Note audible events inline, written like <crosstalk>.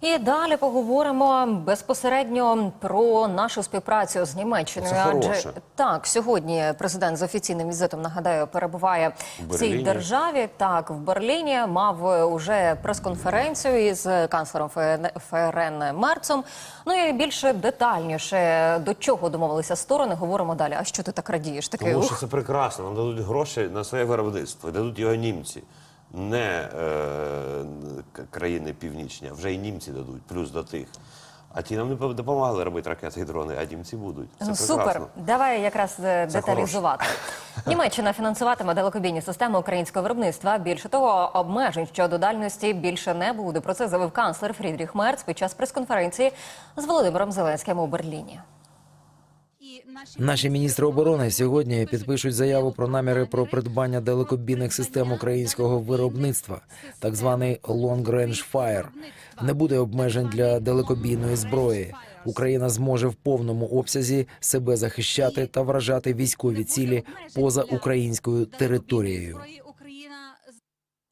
І далі поговоримо безпосередньо про нашу співпрацю з Німеччиною. Це Адже хороше. так, сьогодні президент з офіційним візитом нагадаю перебуває В в цій державі. Так, в Берліні мав уже прес-конференцію із канцлером ФРН Мерцом. Ну і більше детальніше до чого домовилися сторони. Говоримо далі. А що ти так радієш? Такий Тому що це прекрасно. Нам дадуть гроші на своє виробництво, дадуть його німці. Не е, країни північні, а вже і німці дадуть, плюс до тих. А ті нам не допомагали робити ракети і дрони, а німці будуть. Це Ну, прекрасно. супер. Давай якраз е, Це деталізувати. <laughs> Німеччина фінансуватиме далекобійні системи українського виробництва. Більше того, обмежень щодо дальності більше не буде. Про це заявив канцлер Фрідріх Мерц під час прес-конференції з Володимиром Зеленським у Берліні. Наші міністри оборони сьогодні підпишуть заяву про наміри про придбання далекобійних систем українського виробництва, так званий Long Range Fire. Не буде обмежень для далекобійної зброї. Україна зможе в повному обсязі себе захищати та вражати військові цілі поза українською територією.